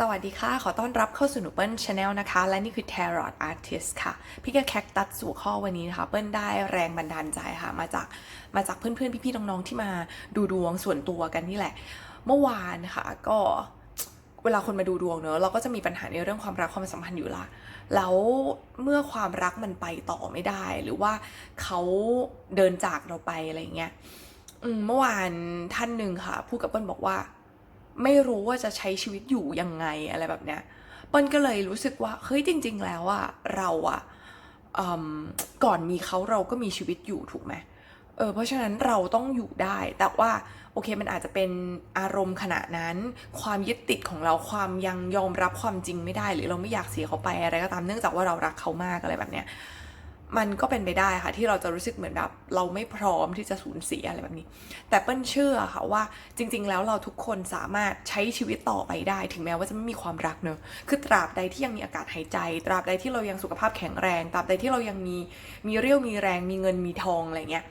สวัสดีค่ะ ขอต้อนรับเข้าสู่หนูเปิ้ลชาแนลนะคะ และนี่คือ Tarot Artist ค่ะ พี่กแคคตัดสู่ข้อวันนี้นะคะ เปิ้ลได้แรงบันดาลใจค่ะ มาจากมาจากเพื่อนๆ พี่ๆ น้องๆ ที่มาดูดวงส่วนตัวกันนี่แหละ เมื่อวานค่ะก็เวลาคนมาดูดวงเนอะเราก็จะมีปัญหาในเรื่องความรักความสัมพันธ์อยู่ละ แล้วเมื่อความรักมันไปต่อไม่ได้ หรือว่าเขาเดินจากเราไปอะไรเงี้ยเมื่อวานท่านหนึ่งค่ะพูดกับเปิ้ลบอกว่า ไม่รู้ว่าจะใช้ชีวิตอยู่ยังไงอะไรแบบเนี้ยเปิ้ลก็เลยรู้สึกว่าเฮ้ยจริง ๆ แล้วอะเราอะก่อนมีเขาเราก็มีชีวิตอยู่ถูกไหมเออเพราะฉะนั้นเราต้องอยู่ได้ แต่ว่าโอเคมันอาจจะเป็นอารมณ์ขณะนั้น ความยึดติดของเราความยังยอมรับความจริงไม่ได้ หรือเราไม่อยากเสียเขาไปอะไรก็ตามเนื่องจากว่าเรารักเขามากอะไรแบบเนี้ย มันก็เป็นไปได้ค่ะที่เราจะรู้สึกเหมือนแบบเราไม่พร้อมที่จะสูญเสียอะไรแบบนี้ แต่เปิ้ลเชื่อค่ะว่าจริง ๆ แล้วเราทุกคนสามารถใช้ชีวิตต่อไปได้ ถึงแม้ว่าจะไม่มีความรักเนอะคือตราบใดที่ยังมีอากาศหายใจ ตราบใดที่เรายังสุขภาพแข็งแรง ตราบใดที่เรายังมีมีเรี่ยวมีแรงมีเงินมีทองอะไรเงี้ย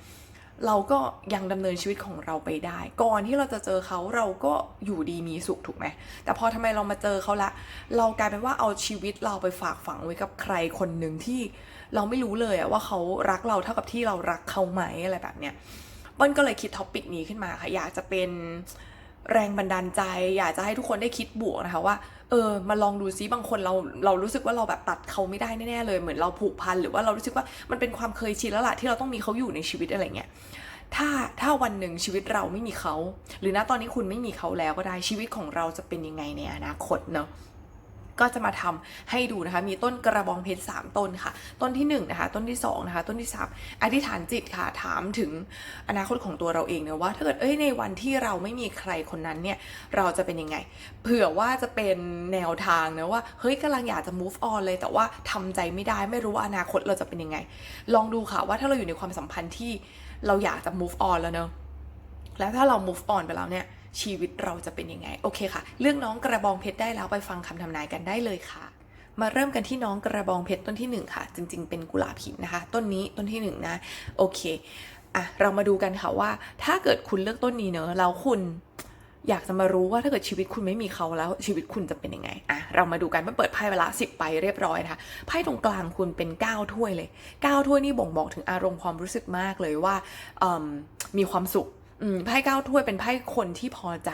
เราก็ยังดำเนินชีวิตของเราไปได้ ก่อนที่เราจะเจอเขาเราก็อยู่ดีมีสุขถูกไหมแต่พอทำไมเรามาเจอเขาละ เรากลายเป็นว่าเอาชีวิตเราไปฝากฝังไว้กับใครคนหนึ่งที่เราไม่รู้เลยอะว่าเขารักเราเท่ากับที่เรารักเขาไหมอะไรแบบเนี้ยเปิ้ลก็เลยคิดท็อปิกนี้ขึ้นมาค่ะอยากจะเป็น แรงบันดาลใจ อยากจะให้ทุกคนได้คิดบวกนะคะว่าเออมาลองดูซิบางคนเราเรารู้สึกว่าเราแบบตัดเขาไม่ได้แน่ๆเลยเหมือนเราผูกพันหรือว่าเรารู้สึกว่ามันเป็นความเคยชินแล้วล่ะที่เราต้องมีเขาอยู่ในชีวิตอะไรเงี้ยถ้าถ้าวันหนึ่งชีวิตเราไม่มีเขา หรือณตอนนี้คุณไม่มีเขาแล้วก็ได้ชีวิตของเราจะเป็นยังไงในอนาคตเนาะ ก็จะมาทำให้ดูนะคะ มีต้นกระบองเพชรสามต้นค่ะ ต้นที่หนึ่งนะคะ ต้นที่สองนะคะ ต้นที่สามอธิษฐานจิตค่ะ ถามถึงอนาคตของตัวเราเองเนะว่าถ้าเกิดเอ้ยในวันที่เราไม่มีใครคนนั้นเนี่ย เราจะเป็นยังไง เผื่อว่าจะเป็นแนวทางนะว่า เฮ้ยกำลังอยากจะ move on เลย แต่ว่าทำใจไม่ได้ ไม่รู้ว่าอนาคตเราจะเป็นยังไง ลองดูค่ะว่าถ้าเราอยู่ในความสัมพันธ์ที่เราอยากจะ move on แล้วเนอะแล้วถ้าเรา move on ไปแล้วเนี่ย ชีวิตเราจะเป็นยังไง โอเคค่ะ เรื่องน้องกระบองเพชรได้แล้วไปฟังคำทำนายกันได้เลยค่ะ มาเริ่มกันที่น้องกระบองเพชรต้นที่หนึ่งค่ะ จริง ๆ เป็นกุหลาบหินนะคะ ต้นนี้ต้นที่หนึ่งนะ โอเคอะเรามาดูกันค่ะว่า ถ้าเกิดคุณเลือกต้นนี้เนอะแล้วคุณอยากจะมารู้ว่าถ้าเกิดชีวิตคุณไม่มีเขาแล้วชีวิตคุณจะเป็นยังไง อะ เรามาดูกันเมื่อเปิดไพ่เวลาสิบไปเรียบร้อยนะคะไพ่ตรงกลางคุณเป็นเก้าถ้วยเลยเก้าถ้วยนี่บ่งบอกถึงอารมณ์ความรู้สึกมากเลยว่ามมีความสุข ไพ่เก้าถ้วยเป็นไพ่คนที่พอใจ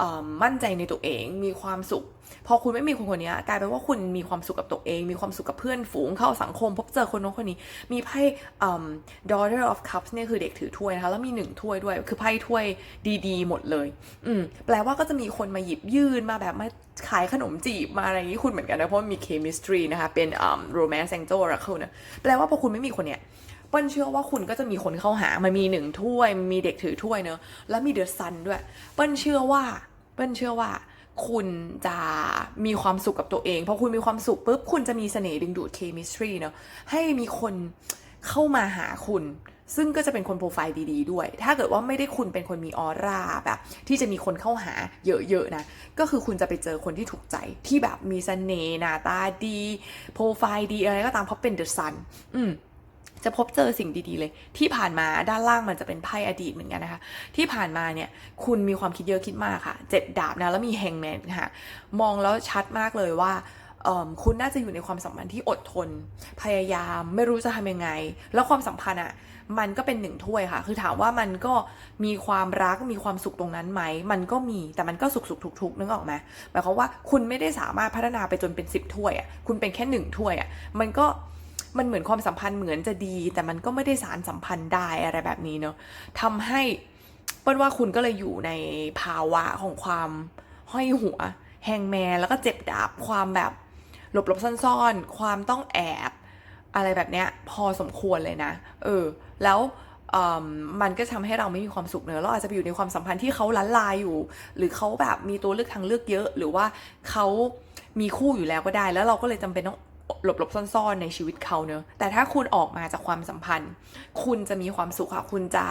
อมั่นใจในตัวเองมีความสุข พอคุณไม่มีคนคนนี้กลายเป็นว่าคุณมีความสุขกับตัวเอง มีความสุขกับเพื่อนฝูงเข้าสังคม พบเจอคนน้นคนนี้ มีไพ่ daughter of cups เนี่ยคือเด็กถือถ้วยนะคะแล้วมีหนึ่งถ้วยด้วย คือไพ่ถ้วยดีๆ หมดเลย อืมแปลว่าก็จะมีคนมาหยิบยื่นมาแบบมาขายขนมจีบมาอะไรอย่างนี้คุณเหมือนกันนะเพราะมี chemistry นะคะเป็น romance angel oracle นะแปลว่าพอคุณไม่มีคนเนี้ย เปิ้ลเชื่อว่าคุณก็จะมีคนเข้าหา มันมีหนึ่งถ้วยมีเด็กถือถ้วยเนอะแล้วมีเดอะซันด้วย เปิ้ลเชื่อว่า เปิ้ลเชื่อว่า คุณจะมีความสุขกับตัวเองพอคุณมีความสุขปุ๊บคุณจะมีเสน่ห์ดึงดูด chemistry เนอะให้มีคนเข้ามาหาคุณ ซึ่งก็จะเป็นคนโปรไฟล์ดี ๆ ด้วย ถ้าเกิดว่าไม่ได้คุณเป็นคนมีออร่าแบบ ที่จะมีคนเข้าหาเยอะๆนะ ก็คือคุณจะไปเจอคนที่ถูกใจที่แบบมีเสน่ห์หน้าตาดี โปรไฟล์ดีอะไรก็ตามเพราะเป็นเดอะซันอืม จะพบเจอสิ่งดีๆเลย ที่ผ่านมาด้านล่างมันจะเป็นไพ่อดีตเหมือนกันนะคะ ที่ผ่านมาเนี่ยคุณมีความคิดเยอะคิดมากค่ะเจ็ดดาบนะแล้วมีแฮงแมนค่ะมองแล้วชัดมากเลยว่าคุณน่าจะอยู่ในความสัมพันธ์ที่อดทน พยายามไม่รู้จะทำยังไง แล้วความสัมพันธ์อะมันก็เป็นหนึ่งถ้วยค่ะ คือถามว่ามันก็มีความรักมีความสุขตรงนั้นไหม มันก็มีแต่มันก็สุขสุขทุกทุกๆนึกออกไหมหมายความว่าคุณไม่ได้สามารถพัฒนาไปจนเป็นสิบถ้วยอะคุณเป็นแค่หนึ่งถ้วยอะมันก็ มันเหมือนความสัมพันธ์เหมือนจะดี แต่มันก็ไม่ได้สารสัมพันธ์ได้อะไรแบบนี้เนอะทำให้เปิ้ลว่าคุณก็เลยอยู่ในภาวะของความห้อยหัว แฮงแมนแล้วก็เจ็บดาบความแบบหลบหลบๆซ่อนๆ ความต้องแอบอะไรแบบเนี้ยพอสมควรเลยนะ เออ แล้วเอิ่มมันก็ทำให้เราไม่มีความสุขเนอะเราอาจจะไปอยู่ในความสัมพันธ์ที่เขาล้านลายอยู่ หรือเขาแบบมีตัวเลือกทางเลือกเยอะ หรือว่าเขามีคู่อยู่แล้วก็ได้ แล้วเราก็เลยจำเป็นต้อง หลบหลบๆซ่อนๆในชีวิตเขาเนอะแต่ถ้าคุณออกมาจากความสัมพันธ์ คุณจะมีความสุขค่ะ คุณจะ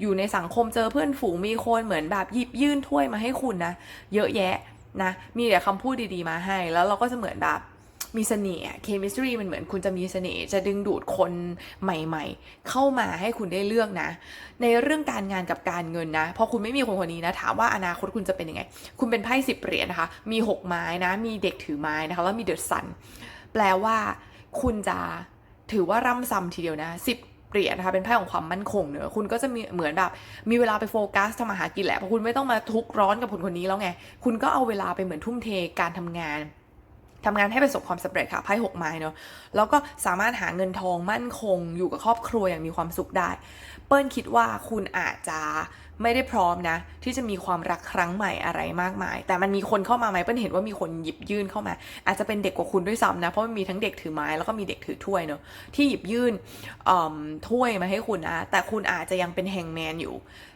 อยู่ในสังคมเจอเพื่อนฝูงมีคนเหมือนแบบหยิบยื่นถ้วยมาให้คุณนะ เยอะแยะนะ มีแต่คำพูดดีๆมาให้ แล้วเราก็จะเหมือนแบบมีเสน่ห์เคมิสตรีมันเหมือนคุณจะมีเสน่ห์จะดึงดูดคนใหม่ๆ เข้ามาให้คุณได้เลือกนะ ในเรื่องการงานกับการเงินนะพอคุณไม่มีคนคนนี้นะ ถามว่าอนาคตคุณจะเป็นยังไง คุณเป็นไพ่สิบเหรียญนะคะ มีหกไม้นะ มีเด็กถือไม้นะคะ แล้วมีเดอะซัน แปลว่า คุณจะถือว่าร่ำซ้ำทีเดียวนะสิบเหรียญนะคะเป็นไพ่ของความมั่นคงเนอะคุณก็จะมีเหมือนแบบ มีเวลาไปโฟกัสทำมาหากินแหละเพราะคุณไม่ต้องมาทุกร้อนกับคนคนนี้แล้วไง คุณก็เอาเวลาไปเหมือนทุ่มเทการทำงานทำงานให้ประสบความสำเร็จค่ะไพ่หกไม้เนาะแล้วก็สามารถหาเงินทองมั่นคงอยู่กับครอบครัวอย่างมีความสุขได้ เปิ้ลคิดว่าคุณอาจจะ ไม่ได้พร้อมนะ ที่จะมีความรักครั้งใหม่อะไรมากมาย แต่มันมีคนเข้ามาไหมเปิ้ลเห็นว่ามีคนหยิบยื่นเข้ามา อาจจะเป็นเด็กกว่าคุณด้วยซ้ำนะ เพราะมันมีทั้งเด็กถือไม้แล้วก็มีเด็กถือถ้วยเนาะที่หยิบยื่นอืมถ้วยมาให้คุณนะ แต่คุณอาจจะยังเป็นแฮงแมนอยู่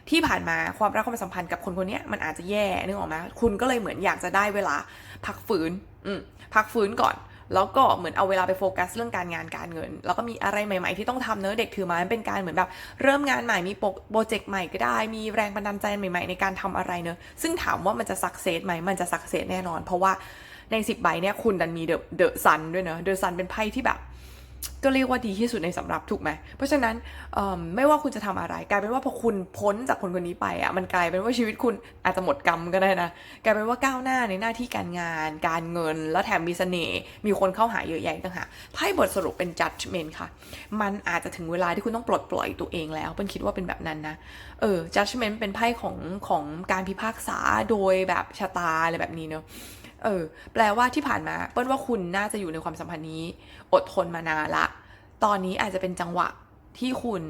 ที่ผ่านมาความรักความสัมพันธ์กับคนคนนี้มันอาจจะแย่นึกออกไหมคุณก็เลยเหมือนอยากจะได้เวลาพักฟื้นอืมพักฟื้นก่อน แล้วก็เหมือนเอาเวลาไปโฟกัสเรื่องการงานการเงิน แล้วก็มีอะไรใหม่ๆที่ต้องทำเนอะเด็กถือไม้เป็นการเหมือนแบบเริ่มงานใหม่มีโปรเจกต์ใหม่ก็ได้ มีแรงบันดาลใจใหม่ๆในการทำอะไรเนอะซึ่งถามว่ามันจะสักเซสไหมมันจะสักเซสแน่นอน เพราะว่าในสิบใบเนี่ยคุณดันมีเดอะเดอะซันด้วยเนอะเดอะซันเป็นไพ่ที่แบบ ก็เรียกว่าดีที่สุดในสำหรับถูกไหม เพราะฉะนั้นไม่ว่าคุณจะทำอะไรกลายเป็นว่าพอคุณพ้นจากคนคนนี้ไปอะมันกลายเป็นว่าชีวิตคุณอาจจะหมดกรรมก็ได้นะกลายเป็นว่าก้าวหน้าในหน้าที่การงาน การเงิน แล้วแถมมีเสน่ห์มีคนเข้าหาเยอะแยะต่างหากไพ่บทสรุปเป็น judgment ค่ะ มันอาจจะถึงเวลาที่คุณต้องปลดปล่อยตัวเองแล้วเป็นคิดว่าเป็นแบบนั้นนะเออ judgment เป็นไพ่ของของการพิพากษาโดยแบบชะตาอะไรแบบนี้เนอะ เออ แปลว่าที่ผ่านมา เปิ้ลว่าคุณน่าจะอยู่ในความสัมพันธ์นี้ อดทนมานานละ ตอนนี้อาจจะเป็นจังหวะที่คุณ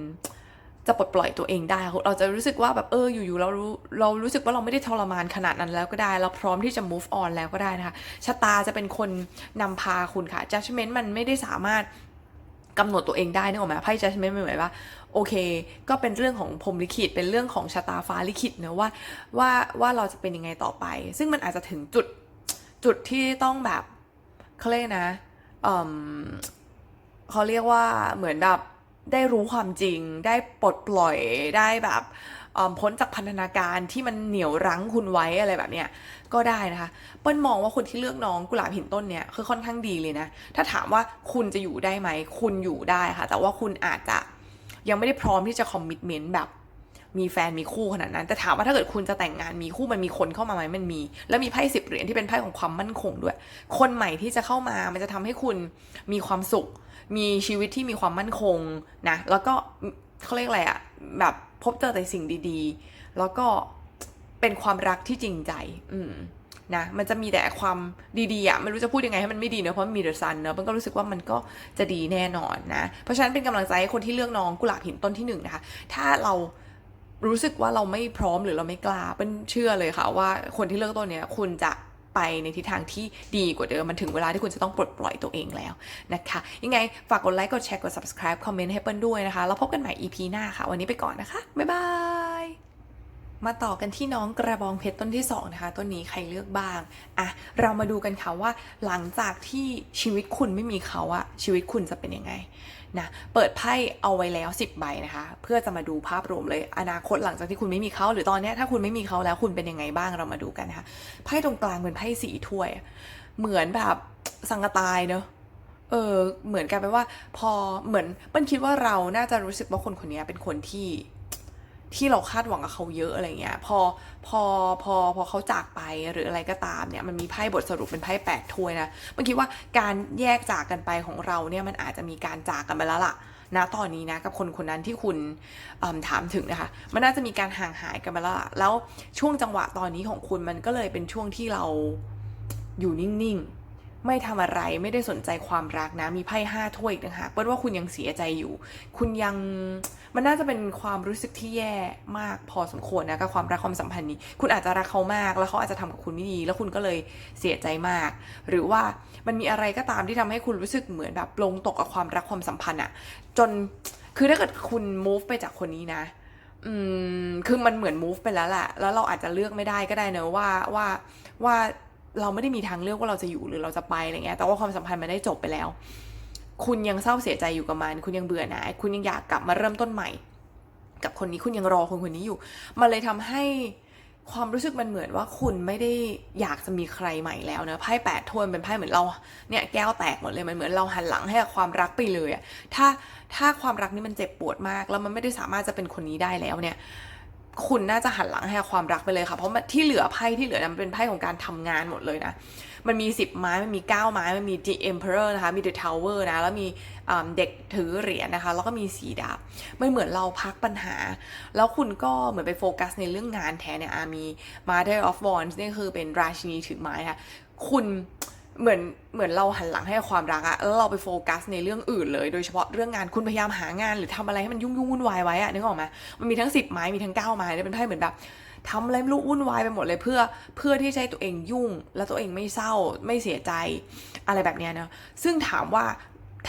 จะปลดปล่อยตัวเองได้ เราจะรู้สึกว่าแบบเอออยู่ๆเรารู้เรารู้สึกว่าเราไม่ได้ทรมานขนาดนั้นแล้วก็ได้ เราพร้อมที่จะ move on แล้วก็ได้นะคะชะตาจะเป็นคนนำพาคุณค่ะ judgment มันไม่ได้สามารถกำหนดตัวเองได้นึกออกไหมไพ่ judgment มันหมายว่าโอเค ก็เป็นเรื่องของพรมลิขิต เป็นเรื่องของชะตาฟ้าลิขิตเนะว่าว่าว่าเราจะเป็นยังไงต่อไป ซึ่งมันอาจจะถึงจุด จุดที่ต้องแบบเขาเรียกนะเขาเรียกว่าเหมือนแบบได้รู้ความจริง ได้ปลดปล่อยได้แบบพ้นจากพันธนาการที่มันเหนียวรั้งคุณไว้อะไรแบบเนี้ยก็ได้นะคะเปิ้ลมองว่าคนที่เลือกน้องกุหลาบหินต้นเนี่ยคือค่อนข้างดีเลยนะ ถ้าถามว่าคุณจะอยู่ได้ไหม คุณอยู่ได้ค่ะ แต่ว่าคุณอาจจะยังไม่ได้พร้อมที่จะคอมมิ t เมนต์แบบ มีแฟนมีคู่ขนาดนั้น แต่ถามว่าถ้าเกิดคุณจะแต่งงานมีคู่มันมีคนเข้ามาไหมมันมี แล้วมีไพ่สิบเหรียญที่เป็นไพ่ของความมั่นคงด้วย คนใหม่ที่จะเข้ามามันจะทำให้คุณมีความสุข มีชีวิตที่มีความมั่นคงนะแล้วก็เขาเรียกอะไรอะแบบพบเจอแต่สิ่งดีๆ แล้วก็เป็นความรักที่จริงใจ อืมนะมันจะมีแต่ความดีๆอะไม่รู้จะพูดยังไงให้มันไม่ดีเนอะเพราะมีเดอะซันเนอะมันก็รู้สึกว่ามันก็จะดีแน่นอนนะ เพราะฉะนั้นเป็นกำลังใจให้คนที่เลือกน้องกุหลาบหินต้นที่หนึ่งนะคะถ้าเรา รู้สึกว่าเราไม่พร้อมหรือเราไม่กล้าเป็นเชื่อเลยค่ะว่าคนที่เลือกตัวเนี้ยคุณจะไปในทิศทางที่ดีกว่าเดิม มันถึงเวลาที่คุณจะต้องปลดปล่อยตัวเองแล้วนะคะ ยังไงฝากกดไลค์ กดแชร์ กด subscribe คอมเมนต์ให้เปิ้ลด้วยนะคะ แล้วพบกันใหม่ EP หน้าค่ะ วันนี้ไปก่อนนะคะ บ๊ายบาย มาต่อกันที่น้องกระบองเพชรต้นที่2นะคะต้นนี้ใครเลือกบ้างอะเรามาดูกันค่ะว่าหลังจากที่ชีวิตคุณไม่มีเขาอะชีวิตคุณจะเป็นยังไงนะเปิดไพ่เอาไว้แล้ว 10 ใบนะคะ เพื่อจะมาดูภาพรวมเลยอนาคตหลังจากที่คุณไม่มีเขาหรือตอนนี้ถ้าคุณไม่มีเขาแล้วคุณเป็นยังไงบ้างเรามาดูกันนะคะไพ่ตรงกลางเป็นไพ่สีถ้วย เหมือนแบบสังกตายเนอะเออเหมือนกันไปว่า พอเหมือนเปิ้ลคิดว่าเราน่าจะรู้สึกว่าคนคนนี้เป็นคนที่ ที่เราคาดหวังกับเขาเยอะอะไรเงี้ยพอพอพอพอเขาจากไปหรืออะไรก็ตามเนี่ยมันมีไพ่บทสรุปเป็นไพ่แปดถ้วยนะมันคิดว่าการแยกจากกันไปของเราเนี่ยมันอาจจะมีการจากกันไปแล้วล่ะนะตอนนี้นะกับคนคนนั้นที่คุณถามถึงนะคะมันน่าจะมีการห่างหายกันไปแล้วล่ะแล้วช่วงจังหวะตอนนี้ของคุณมันก็เลยเป็นช่วงที่เราอยู่นิ่งๆ ไม่ทำอะไรไม่ได้สนใจความรักนะ มีไพ่ห้าถ้วยอีกต่างหากเปิ้ลว่าคุณยังเสียใจอยู่ คุณยังมันน่าจะเป็นความรู้สึกที่แย่มากพอสมควรนะกับความรักความสัมพันธ์นี้ คุณอาจจะรักเขามาก แล้วเขาอาจจะทำกับคุณไม่ดี แล้วคุณก็เลยเสียใจมาก หรือว่ามันมีอะไรก็ตามที่ทำให้คุณรู้สึกเหมือนแบบลงตกกับความรักความสัมพันธ์อะจนคือถ้าเกิดคุณ move ไปจากคนนี้นะอืมคือมันเหมือน move ไปแล้วแหละแล้วเราอาจจะเลือกไม่ได้ก็ได้เนอะว่าว่าว่า เราไม่ได้มีทางเลือกว่าเราจะอยู่หรือเราจะไปอะไรเงี้ยแต่ว่าความสัมพันธ์มันได้จบไปแล้ว คุณยังเศร้าเสียใจอยู่กับมัน คุณยังเบื่อหน่ายคุณยังอยากกลับมาเริ่มต้นใหม่ กับคนนี้คุณยังรอคนคนนี้อยู่ มันเลยทำให้ความรู้สึกมันเหมือนว่าคุณไม่ได้อยากจะมีใครใหม่แล้วเนอะไพ่แปดถ้วนเป็นไพ่เหมือนเราเนี่ยแก้วแตกหมดเลยมันเหมือนเราหันหลังให้กับความรักไปเลยอะถ้าถ้าความรักนี้มันเจ็บปวดมาก แล้วมันไม่ได้สามารถจะเป็นคนนี้ได้แล้วเนี่ย คุณน่าจะหันหลังให้ความรักไปเลยค่ะ เพราะที่เหลือไพ่ที่เหลือนะมันเป็นไพ่ของการทำงานหมดเลยนะ มันมี 10 ไม้ มันมี 9 ไม้ มันมี The Emperor นะคะ มี The Tower นะ แล้วมีเด็กถือเหรียญนะคะ แล้วก็มีสีดาบ ไมันเหมือนเราพักปัญหา แล้วคุณก็เหมือนไปโฟกัสในเรื่องงานแทนเนี่ยอามี Mother of Wands นี่คือเป็นราชินีถือไม้ค่ะ คุณ เหมือนเหมือนเราหันหลังให้กับความรักอะแล้วเราไปโฟกัสในเรื่องอื่นเลยโดยเฉพาะเรื่องงานคุณพยายามหางานหรือทำอะไรให้มันยุ่งยุ่งวุ่นวายไว้อะนึกออกไหมมันมีทั้งสิบไม้มีทั้งเก้าไม้เนี่ยเป็นไพ่เหมือนแบบทำอะไรไม่รู้วุ่นวายไปหมดเลยเพื่อเพื่อที่จะให้ตัวเองยุ่ง แล้วตัวเองไม่เศร้าไม่เสียใจอะไรแบบเนี้ยนะซึ่งถามว่า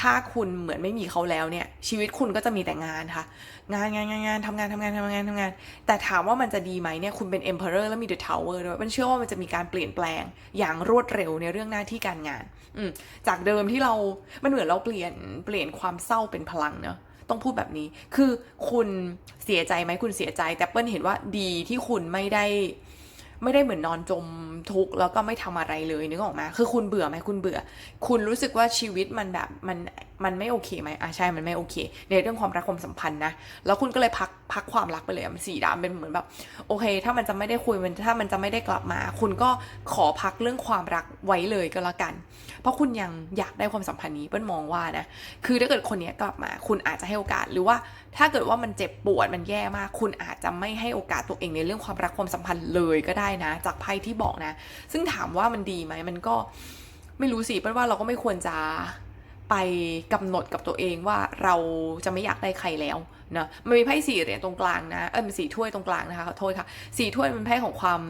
ถ้าคุณเหมือนไม่มีเขาแล้วเนี่ย ชีวิตคุณก็จะมีแต่งานค่ะ งานงานงานงานทำงานทำงานทำงานทำงาน แต่ถามว่ามันจะดีไหมเนี่ยคุณเป็น emperor แล้วมี the tower ด้วยมันเชื่อว่ามันจะมีการเปลี่ยนแปลงอย่างรวดเร็วในเรื่องหน้าที่การงาน อืจากเดิมที่เรา มันเหมือนเราเปลี่ยนเปลี่ยนความเศร้าเป็นพลังเนอะต้องพูดแบบนี้ คือคุณเสียใจไหมคุณเสียใจ แต่เปิ้ลเห็นว่าดีที่คุณไม่ได้ ไม่ได้เหมือนนอนจมทุกข์แล้วก็ไม่ทำอะไรเลยนึกออกมาคือคุณเบื่อไหมคุณเบื่อ คุณรู้สึกว่าชีวิตมันแบบมันมันไม่โอเคไหมอะใช่มันไม่โอเค ในเรื่องความรักความสัมพันธ์นะแล้วคุณก็เลยพักพักความรักไปเลยมันสีดำเป็นเหมือนแบบโอเค ถ้ามันจะไม่ได้คุยมันถ้ามันจะไม่ได้กลับมา คุณก็ขอพักเรื่องความรักไว้เลยก็แล้วกัน เพราะคุณยังอยากได้ความสัมพันธ์นี้เปิ้ลมองว่านะคือถ้าเกิดคนนี้กลับมา คุณอาจจะให้โอกาสหรือว่า ถ้าเกิดว่ามันเจ็บปวดมันแย่มาก คุณอาจจะไม่ให้โอกาสตัวเองในเรื่องความรักความสัมพันธ์เลยก็ได้นะ จากไพ่ที่บอกนะ ซึ่งถามว่ามันดีไหมมันก็ไม่รู้สิเปิ้ลว่าเราก็ไม่ควรจะไปกำหนดกับตัวเองว่าเราจะไม่อยากได้ใครแล้วเนะมันมีไพ่สี่เหรียญตรงกลางนะเออมันสี่ถ้วยตรงกลางนะคะขอโทษค่ะสี่ถ้วยมันเป็นไพ่ของความ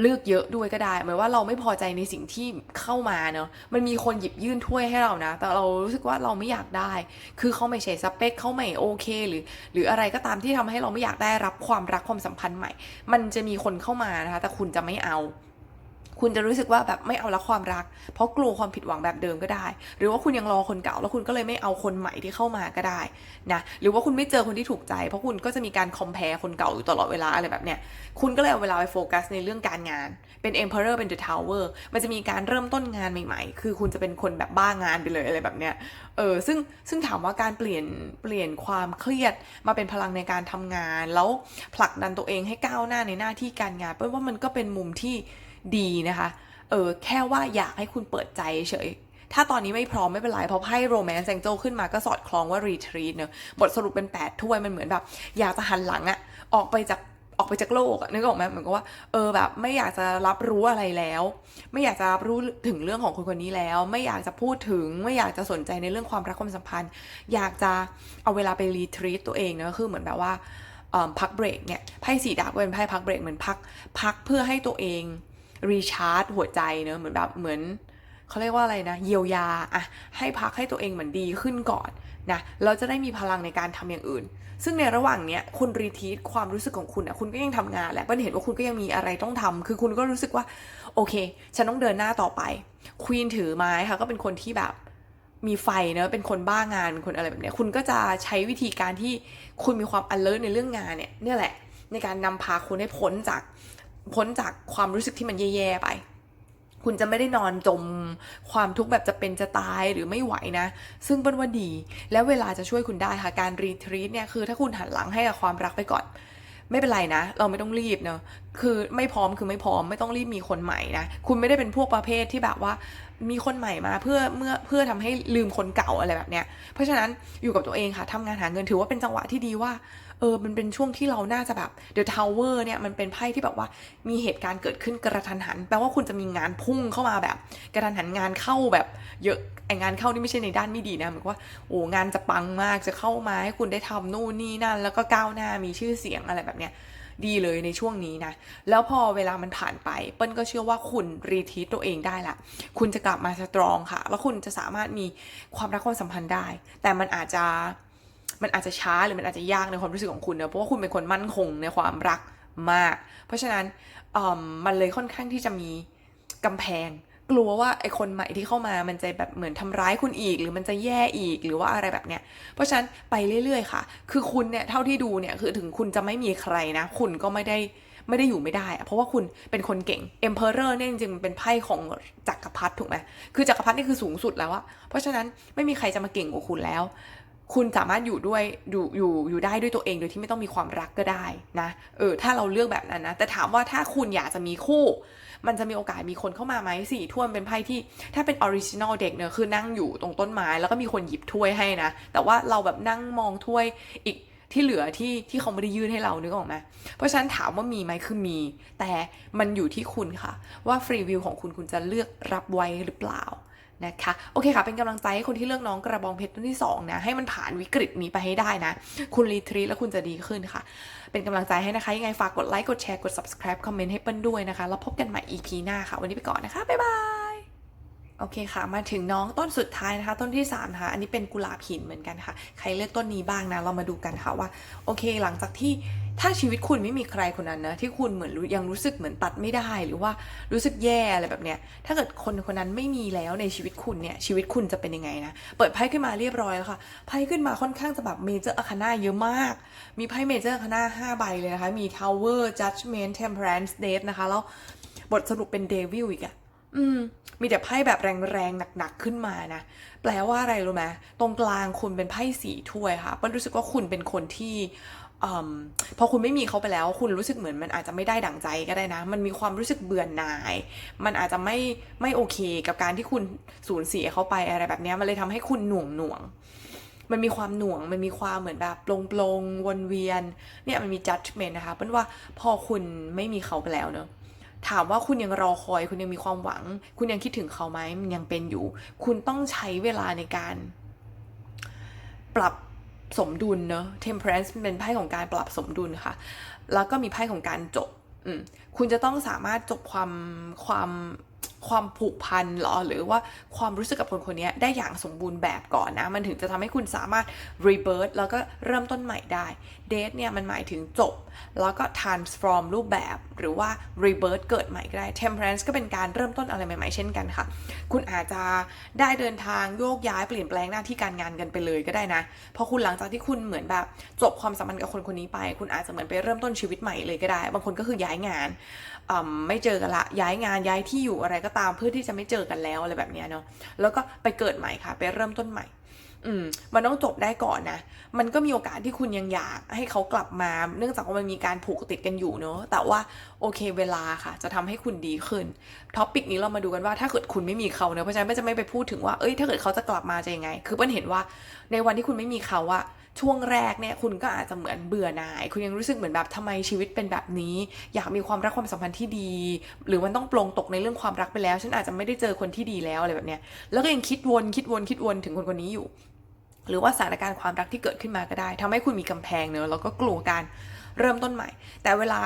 เลือกเยอะด้วยก็ได้หมายว่าเราไม่พอใจในสิ่งที่เข้ามาเนอะมันมีคนหยิบยื่นถ้วยให้เรานะ แต่เรารู้สึกว่าเราไม่อยากได้ คือเขาไม่ใช่สเปคเขาไม่โอเค หรือ หรืออะไรก็ตามที่ทำให้เราไม่อยากได้รับความรักความสัมพันธ์ใหม่ มันจะมีคนเข้ามานะคะแต่คุณจะไม่เอา คุณจะรู้สึกว่าแบบไม่เอาละความรัก เพราะกลัวความผิดหวังแบบเดิมก็ได้ หรือว่าคุณยังรอคนเก่า แล้วคุณก็เลยไม่เอาคนใหม่ที่เข้ามาก็ได้นะหรือว่าคุณไม่เจอคนที่ถูกใจ เพราะคุณก็จะมีการคอมเพลคนเก่าอยู่ตลอดเวลาอะไรแบบเนี้ยคุณก็เลยเอาเวลาไปโฟกัสในเรื่องการงานเป็น Emperor เป็น The Tower มันจะมีการเริ่มต้นงานใหม่ ๆ คือคุณจะเป็นคนแบบบ้างานไปเลยอะไรแบบเนี้ยเออซึ่งซึ่งถามว่าการเปลี่ยนเปลี่ยนความเครียดมาเป็นพลังในการทำงาน แล้วผลักดันตัวเองให้ก้าวหน้าในหน้าที่การงานเพราะว่ามันก็เป็นมุมที่ ดีนะคะ เออแค่ว่าอยากให้คุณเปิดใจเฉย ถ้าตอนนี้ไม่พร้อมไม่เป็นไร เพราะไพ่โรแมนต์แซงโจขึ้นมาก็สอดคล้องว่ารีทรีตเนอะบทสรุปเป็น8ถ้วยมันเหมือนแบบ อยากจะหันหลังอะออกไปจากออกไปจากโลกนึกออกไหมเหมือนกับว่าเออแบบไม่อยากจะรับรู้อะไรแล้ว ไม่อยากจะรับรู้ถึงเรื่องของคนคนนี้แล้ว ไม่อยากจะพูดถึงไม่อยากจะสนใจในเรื่องความรักความสัมพันธ์ อยากจะเอาเวลาไปรีทรีตตัวเองเนอะคือเหมือนแบบว่าเอิ่มพักเบรกเนี่ยไพ่สีดาบก็เป็นไพ่พักเบรกเหมือนพักพักเพื่อให้ตัวเอง รีชาร์จหัวใจเนอะเหมือนแบบเหมือนเขาเรียกว่าอะไรนะ เยียวยาอะให้พักให้ตัวเองเหมือนดีขึ้นก่อนนะเราจะได้มีพลังในการทำอย่างอื่น ซึ่งในระหว่างเนี้ยคุณรีทีทความรู้สึกของคุณอะคุณก็ยังทำงานแหละเปิ้ลเห็นว่าคุณก็ยังมีอะไรต้องทำคือคุณก็รู้สึกว่า โอเค ฉันต้องเดินหน้าต่อไปควีนถือไม้ค่ะก็เป็นคนที่แบบมีไฟเนอะเป็นคนบ้างานเป็นคนอะไรแบบเนี้ยคุณก็จะใช้วิธีการที่คุณมีความ alert ในเรื่องงานเนี่ยเนี่ยแหละในการนำพาคุณให้พ้นจาก พ้นจากความรู้สึกที่มันแย่ๆไป คุณจะไม่ได้นอนจมความทุกข์แบบจะเป็นจะตายหรือไม่ไหวนะ ซึ่งเป็นว่าดี แล้วเวลาจะช่วยคุณได้ค่ะ การรีทรีตเนี่ยคือถ้าคุณหันหลังให้กับความรักไปก่อนไม่เป็นไรนะ เราไม่ต้องรีบเนอะคือไม่พร้อมคือไม่พร้อมไม่ต้องรีบมีคนใหม่นะ คุณไม่ได้เป็นพวกประเภทที่แบบว่า มีคนใหม่มาเพื่อเมื่อเพื่อทำให้ลืมคนเก่าอะไรแบบเนี้ย เพราะฉะนั้นอยู่กับตัวเองค่ะทำงานหาเงินถือว่าเป็นจังหวะที่ดีว่า เออมันเป็นช่วงที่เราน่าจะแบบ The Tower เนี่ยมันเป็นไพ่ที่แบบว่ามีเหตุการณ์เกิดขึ้นกระทันหัน แปลว่าคุณจะมีงานพุ่งเข้ามาแบบ กระทันหันงานเข้าแบบเยอะไองานเข้านี่ไม่ใช่ในด้านไม่ดีนะเหมือนว่าโอ้งานจะปังมากจะเข้ามาให้คุณได้ทำนู่นนี่นั่น แล้วก็ก้าวหน้ามีชื่อเสียงอะไรแบบเนี้ยดีเลยในช่วงนี้นะ แล้วพอเวลามันผ่านไป เปิ้ลก็เชื่อว่าคุณรีทีตตัวเองได้ละ คุณจะกลับมาสตรองค่ะ แล้วคุณจะสามารถมีความรักความสัมพันธ์ได้ แต่มันอาจจะ มันอาจจะช้าหรือมันอาจจะยากในความรู้สึกของคุณเนะเพราะว่าคุณเป็นคนมั่นคงในความรักมาก เพราะฉะนั้นเอิ่มมันเลยค่อนข้างที่จะมีกำแพง กลัวว่าไอ้คนใหม่ที่เข้ามามันจะแบบเหมือนทำร้ายคุณอีก หรือมันจะแย่อีกหรือว่าอะไรแบบเนี้ย เพราะฉะนั้นไปเรื่อยๆค่ะ คือคุณเนี่ยเท่าที่ดูเนี่ยคือถึงคุณจะไม่มีใครนะ คุณก็ไม่ได้ไม่ได้อยู่ไม่ได้เพราะว่าคุณเป็นคนเก่ง Emperor เนี่ยจริงๆมันเป็นไพ่ของจักรพรรดิถูกไหมคือจักรพรรดินี่คือสูงสุดแล้วอะเพราะฉะนั้นไม่มีใครจะมาเก่งกว่าคุณแล้ว คุณสามารถอยู่ด้วยอยู่อยู่อยู่ได้ด้วยตัวเองโดยที่ไม่ต้องมีความรักก็ได้นะเออถ้าเราเลือกแบบนั้นนะ แต่ถามว่าถ้าคุณอยากจะมีคู่ มันจะมีโอกาสมีคนเข้ามาไหมสี่ถ้วยมันเป็นไพ่ที่ ถ้าเป็นออริจินอลเด็กเนี่ยคือนั่งอยู่ตรงต้นไม้แล้วก็มีคนหยิบถ้วยให้นะ แต่ว่าเราแบบนั่งมองถ้วยอีกที่เหลือที่ที่เขาไม่ได้ยื่นให้เรานึกออกไหมเพราะฉะนั้นถามว่ามีไหมคือมี แต่มันอยู่ที่คุณค่ะ ว่าฟรีวิวของคุณคุณจะเลือกรับไว้หรือเปล่า นะคะโอเคค่ะ เป็นกำลังใจให้คนที่เลือกน้องกระบองเพชรต้นที่2นะให้มันผ่านวิกฤตนี้ไปให้ได้นะ คุณรีทรีแล้วคุณจะดีขึ้นค่ะ เป็นกำลังใจให้นะคะ ยังไงฝากกดไลค์กดแชร์กด subscribe คอมเมนต์ให้เปิ้ลด้วยนะคะ แล้วพบกันใหม่ EP หน้าค่ะ วันนี้ไปก่อนนะคะ บ๊ายบาย โอเคค่ะ มาถึงน้องต้นสุดท้ายนะคะ ต้นที่3นะคะอันนี้เป็นกุหลาบหินเหมือนกันค่ะ ใครเลือกต้นนี้บ้างนะ เรามาดูกันค่ะว่า โอเค หลังจากที่ถ้าชีวิตคุณไม่มีใครคนนั้นนะที่คุณเหมือนยังรู้สึกเหมือนตัดไม่ได้หรือว่ารู้สึกแย่อะไรแบบเนี้ย ถ้าเกิดคนคนนั้นไม่มีแล้วในชีวิตคุณเนี่ยชีวิตคุณจะเป็นยังไงนะ เปิดไพ่ขึ้นมาเรียบร้อยแล้วค่ะ ไพ่ขึ้นมาค่อนข้างจะแบบเมเจอร์อาคาน่าเยอะมาก มีไพ่เมเจอร์อาคาน่าห้าใบเลยนะคะ มี Tower Judgment Temperance Death นะคะ แล้วบทสรุปเป็นเดวิลอีกอะอืม มีแต่ไพ่แบบแรงๆหนักๆขึ้นมานะ แปลว่าอะไรรู้ไหมตรงกลางคุณเป็นไพ่สีถ้วยค่ะปิ้ลรู้สึกว่าคุณเป็นคนที่อพอคุณไม่มีเขาไปแล้ว คุณรู้สึกเหมือนมันอาจจะไม่ได้ดั่งใจก็ได้นะ มันมีความรู้สึกเบื่อหน่าย มันอาจจะไม่ไม่โอเคกับการที่คุณสูญเสียเขาไปอะไรแบบนี้มันเลยทำให้คุณหน่วงหน่วงมันมีความหน่วง มันมีความเหมือนแบบปลงปลงๆวนเวียน เนี่ยมันมี judgment นะคะเปิ้ลว่าพอคุณไม่มีเขาไปแล้วเนอะ ถามว่าคุณยังรอคอย คุณยังมีความหวัง คุณยังคิดถึงเขาไหมมันยังเป็นอยู่ คุณต้องใช้เวลาในการ ปรับสมดุลเนอะ temperance เป็นไพ่ของการปรับสมดุลค่ะ แล้วก็มีไพ่ของการจบอืคุณจะต้องสามารถจบความความ ความผูกพันหรอหรือว่าความรู้สึกกับคนคนนี้ได้อย่างสมบูรณ์แบบก่อนนะ มันถึงจะทำให้คุณสามารถ rebirth แล้วก็เริ่มต้นใหม่ได้ date เนี่ยมันหมายถึงจบ แล้วก็ transform รูปแบบ หรือว่า rebirth เกิดใหม่ก็ได้ temperance ก็เป็นการเริ่มต้นอะไรใหม่ๆ เช่นกันค่ะ คุณอาจจะได้เดินทางโยกย้ายเปลี่ยนแปลงหน้าที่การงานกันไปเลยก็ได้นะพอคุณหลังจากที่คุณเหมือนแบบจบความสัมพันธ์กับคนคนนี้ไป คุณอาจจะเหมือนไปเริ่มต้นชีวิตใหม่เลยก็ได้ บางคนก็คือย้ายงานไม่เจอกันละย้ายงานย้ายที่อยู่อะไรก็ตามเพื่อที่จะไม่เจอกันแล้วอะไรแบบนี้เนาะแล้วก็ไปเกิดใหม่ค่ะ ไปเริ่มต้นใหม่ อืม มันต้องจบได้ก่อนนะ มันก็มีโอกาสที่คุณยังอยากให้เขากลับมา เนื่องจากว่ามันมีการผูกติดกันอยู่เนอะแต่ว่าโอเคเวลาค่ะ จะทำให้คุณดีขึ้นท็อปิกนี้เรามาดูกันว่าถ้าเกิดคุณไม่มีเขาเนอะเพราะฉะนั้นไม่จะไม่ไปพูดถึงว่าเอ้ยถ้าเกิดเขาจะกลับมาจะยังไง คือเปิ้ลเห็นว่าในวันที่คุณไม่มีเขาอะ ช่วงแรกเนี่ยคุณก็อาจจะเหมือนเบื่อหน่าย คุณยังรู้สึกเหมือนแบบทำไมชีวิตเป็นแบบนี้ อยากมีความรักความสัมพันธ์ที่ดี หรือมันต้องปลงตกในเรื่องความรักไปแล้ว ฉันอาจจะไม่ได้เจอคนที่ดีแล้วอะไรแบบเนี้ยแล้วก็ยังคิดวนคิดวนคิดวนถึงคนคนนี้อยู่ หรือว่าสถานการณ์ความรักที่เกิดขึ้นมาก็ได้ทำให้คุณมีกำแพงเนอะแล้วก็กลัวการเริ่มต้นใหม่ แต่เวลา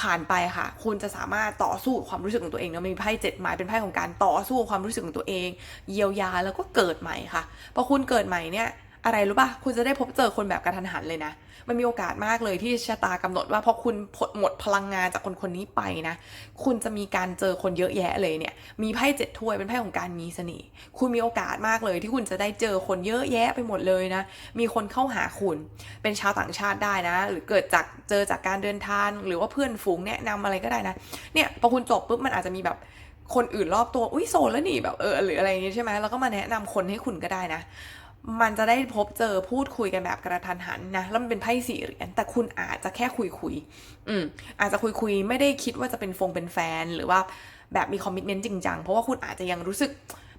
ผ่านไปค่ะ คุณจะสามารถต่อสู้ความรู้สึกของตัวเองเนอะมีไพ่เจ็ดไม้เป็นไพ่ของการต่อสู้ความรู้สึกของตัวเอง เยียวยาแล้วก็เกิดใหม่ค่ะพอคุณเกิดใหม่เนี่ย อะไรรู้ป่ะ คุณจะได้พบเจอคนแบบกระทันหันเลยนะ มันมีโอกาสมากเลยที่ชะตากำหนดว่าพอคุณหมดพลังงานจากคนคนนี้ไปนะ คุณจะมีการเจอคนเยอะแยะเลยเนี่ย มีไพ่เจ็ดถ้วยเป็นไพ่ของการมีเสน่ห์ คุณมีโอกาสมากเลยที่คุณจะได้เจอคนเยอะแยะไปหมดเลยนะ มีคนเข้าหาคุณ เป็นชาวต่างชาติได้นะ หรือเกิดจากเจอจากการเดินทาง หรือว่าเพื่อนฝูงแนะนำอะไรก็ได้นะ เนี่ยพอคุณจบปุ๊บมันอาจจะมีแบบคนอื่นรอบตัว อุ้ยโซนแล้วนี่แบบเออหรืออะไรอย่างงี้ใช่ไหมแล้วก็มาแนะนำคนให้คุณก็ได้นะ มันจะได้พบเจอพูดคุยกันแบบกระทันหันนะแล้วมันเป็นไพ่สี่เหรียญแต่คุณอาจจะแค่คุยคุยๆอืมอาจจะคุยคุยๆไม่ได้คิดว่าจะเป็นฟงเป็นแฟนหรือว่าแบบมีคอมมิชเมนต์จริงจังเพราะว่าคุณอาจจะยังรู้สึก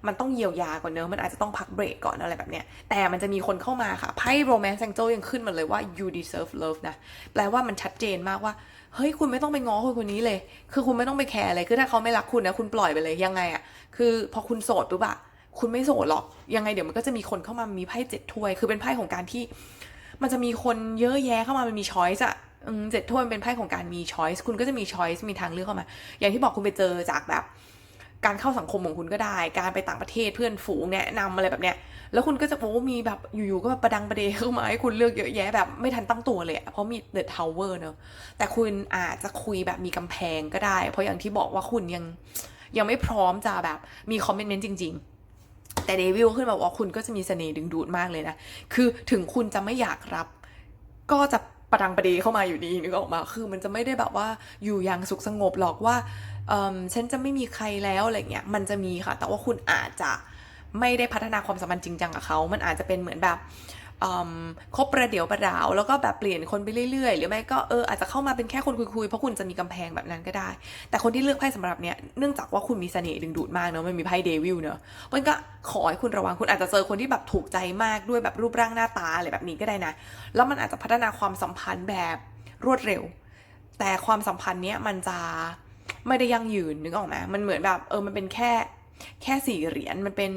มันต้องเยียวยาก่อนเนอะมันอาจจะต้องพักเบรกก่อนอะไรแบบเนี้ย แต่มันจะมีคนเข้ามาค่ะ ไพ่โรแมนต์แซงโจยังขึ้นมาเลยว่า you deserve love นะ แปลว่ามันชัดเจนมากว่า เฮ้ย คุณไม่ต้องไปง้อคนคนนี้เลย คือคุณไม่ต้องไปแคร์เลยคือถ้าเขาไม่รักคุณนะ คุณปล่อยไปเลย ยังไงอะคือพอคุณโสดปุ๊บอะ คุณไม่โสดหรอก ยังไงเดี๋ยวมันก็จะมีคนเข้ามามีไพ่เจ็ดถ้วย คือเป็นไพ่ของการที่ มันจะมีคนเยอะแยะเข้ามามันมีช้อยส์อะเจ็ดถ้วยมันเป็นไพ่ของการมีช้อยส์คุณก็จะมีช้อยส์มีทางเลือกเข้ามา อย่างที่บอกคุณไปเจอจากแบบ การเข้าสังคมของคุณก็ได้ การไปต่างประเทศเพื่อนฝูงแนะนำอะไรแบบเนี้ย แล้วคุณก็จะโอ้มีแบบอยู่ๆก็แบบประดังประเดเข้ามาให้คุณเลือกเยอะแยะแบบไม่ทันตั้งตัวเลยเพราะมีเดอะทาวเวอร์เนอะแต่คุณอาจจะคุยแบบมีกำแพงก็ได้ เพราะอย่างที่บอกว่าคุณยังยังไม่พร้อมจะแบบมีคอมเมนต์จริง ๆ แต่เดวิลขึ้นมาว่าคุณก็จะมีเสน่ห์ดึงดูดมากเลยนะ คือถึงคุณจะไม่อยากรับ ก็จะประดังประเดเข้ามาอยู่ดีนึกออกมา คือมันจะไม่ได้แบบว่าอยู่อย่างสุขสงบหรอกว่าฉันจะไม่มีใครแล้วอะไรเงี้ย มันจะมีค่ะ แต่ว่าคุณอาจจะไม่ได้พัฒนาความสัมพันธ์จริงจังกับเขา มันอาจจะเป็นเหมือนแบบ คบประเดี๋ยวประดาว แล้วก็แบบเปลี่ยนคนไปเรื่อยๆ หรือไม่ก็เอออาจจะเข้ามาเป็นแค่คนคุยๆ เพราะคุณจะมีกำแพงแบบนั้นก็ได้ แต่คนที่เลือกไพ่สำหรับเนี้ยเนื่องจากว่าคุณมีเสน่ห์ดึงดูดมากเนอะมันมีไพ่เดวิลเนอะมันก็ขอให้คุณระวังคุณอาจจะเจอคนที่แบบถูกใจมากด้วยแบบรูปร่างหน้าตาอะไรแบบนี้ก็ได้นะแล้วมันอาจจะพัฒนาความสัมพันธ์แบบรวดเร็ว แต่ความสัมพันธ์เนี้ยมันจะไม่ได้ยั่งยืนนึกออกไหมมันเหมือนแบบเออมันเป็นแค่ แค่สี่เหรียญมันเป็น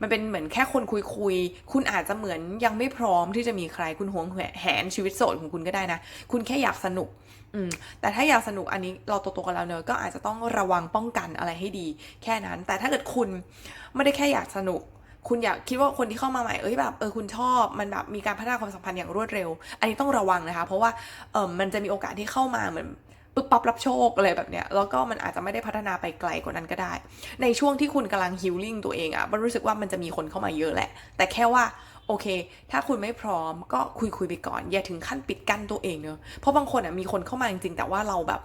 มันเป็นเหมือนแค่คนคุยคุยคุณอาจจะเหมือนยังไม่พร้อมที่จะมีใครคุณหวงแหนชีวิตโสดของคุณก็ได้นะ คุณแค่อยากสนุก อืม แต่ถ้าอยากสนุกอันนี้เราโตๆกันแล้วเนอะก็อาจจะต้องระวังป้องกันอะไรให้ดี แค่นั้น แต่ถ้าเกิดคุณไม่ได้แค่อยากสนุกคุณอยากคิดว่าคนที่เข้ามาใหม่ เอ้ยแบบเออคุณชอบมันแบบมีการพัฒนาความสัมพันธ์อย่างรวดเร็ว อันนี้ต้องระวังนะคะ เพราะว่าเออมันจะมีโอกาสที่เข้ามาเหมือน ปึ๊บปั๊บรับโชคอะไรแบบเนี้ยแล้วก็มันอาจจะไม่ได้พัฒนาไปไกลกว่านั้นก็ได้ ในช่วงที่คุณกำลังฮิลลิ่งตัวเองอะมันรู้สึกว่ามันจะมีคนเข้ามาเยอะแหละ แต่แค่ว่าโอเค ถ้าคุณไม่พร้อมก็คุยคุยๆไปก่อน อย่าถึงขั้นปิดกั้นตัวเองเนอะเพราะบางคนอะมีคนเข้ามาจริงๆแต่ว่าเราแบบ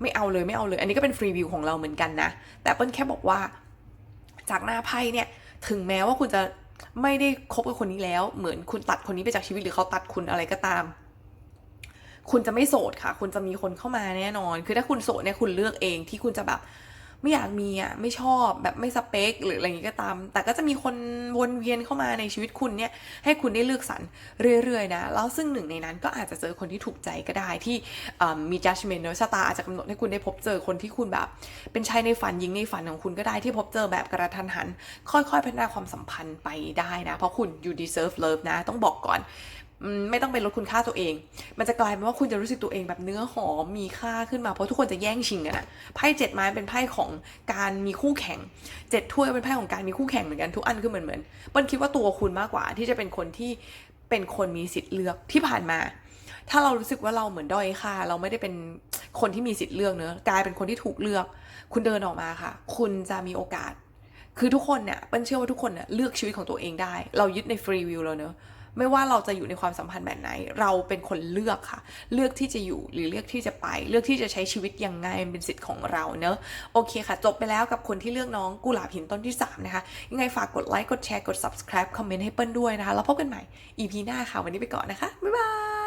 ไม่เอาเลยไม่เอาเลย อันนี้ก็เป็นฟรีวิวของเราเหมือนกันนะ แต่เปิ้ลแค่บอกว่า จากหน้าไพ่เนี่ย ถึงแม้ว่าคุณจะไม่ได้คบกับคนนี้แล้ว เหมือนคุณตัดคนนี้ไปจากชีวิตหรือเขาตัดคุณอะไรก็ตาม คุณจะไม่โสดค่ะ คุณจะมีคนเข้ามาแน่นอน คือถ้าคุณโสดเนี่ยคุณเลือกเองที่คุณจะแบบไม่อยากมีอะไม่ชอบแบบไม่สเปค หรืออะไรอย่างงี้ก็ตาม แต่ก็จะมีคนวนเวียนเข้ามาในชีวิตคุณเนี่ย ให้คุณได้เลือกสรรเรื่อยๆนะ แล้วซึ่งหนึ่งในนั้นก็อาจจะเจอคนที่ถูกใจก็ได้ที่มี judgment เนอะชะตาอาจจะกำหนดให้คุณได้พบเจอคนที่คุณแบบ เป็นชายในฝันหญิงในฝันของคุณก็ได้ที่พบเจอแบบกระทันหัน ค่อยๆพัฒนาความสัมพันธ์ไปได้นะ เพราะคุณ you deserve love นะ ต้องบอกก่อน ไม่ต้องไปลดคุณค่าตัวเอง มันจะกลายเป็นว่าคุณจะรู้สึกตัวเองแบบเนื้อหอมมีค่าขึ้นมาเพราะทุกคนจะแย่งชิงกันอะไพ่เจ็ดไม้เป็นไพ่ของการมีคู่แข่งเจ็ดถ้วยเป็นไพ่ของการมีคู่แข่งเหมือนกันทุกอันคือเหมือนเหมือนเปิ้ลคิดว่าตัวคุณมากกว่าที่จะเป็นคนที่เป็นคนมีสิทธิ์เลือกที่ผ่านมา ถ้าเรารู้สึกว่าเราเหมือนด้อยค่า เราไม่ได้เป็นคนที่มีสิทธิ์เลือกเนอะกลายเป็นคนที่ถูกเลือก คุณเดินออกมาค่ะ คุณจะมีโอกาส คือทุกคนเนี่ยเปิ้ลเชื่อว่าทุกคนเนี่ยเลือกชีวิตของตัวเองได้ เรายึดในฟรีวิวเราเนอะ ไม่ว่าเราจะอยู่ในความสัมพันธ์แบบไหน เราเป็นคนเลือกค่ะ เลือกที่จะอยู่หรือเลือกที่จะไป เลือกที่จะใช้ชีวิตยังไงมันเป็นสิทธิ์ของเราเนอะโอเคค่ะ จบไปแล้วกับคนที่เลือกน้องกุหลาบหินต้นที่ 3 นะคะ ยังไงฝากกดไลค์กดแชร์กด subscribe คอมเมนต์ให้เปิ้ลด้วยนะคะ แล้วพบกันใหม่ EP หน้าค่ะ วันนี้ไปก่อนนะคะบ๊ายบาย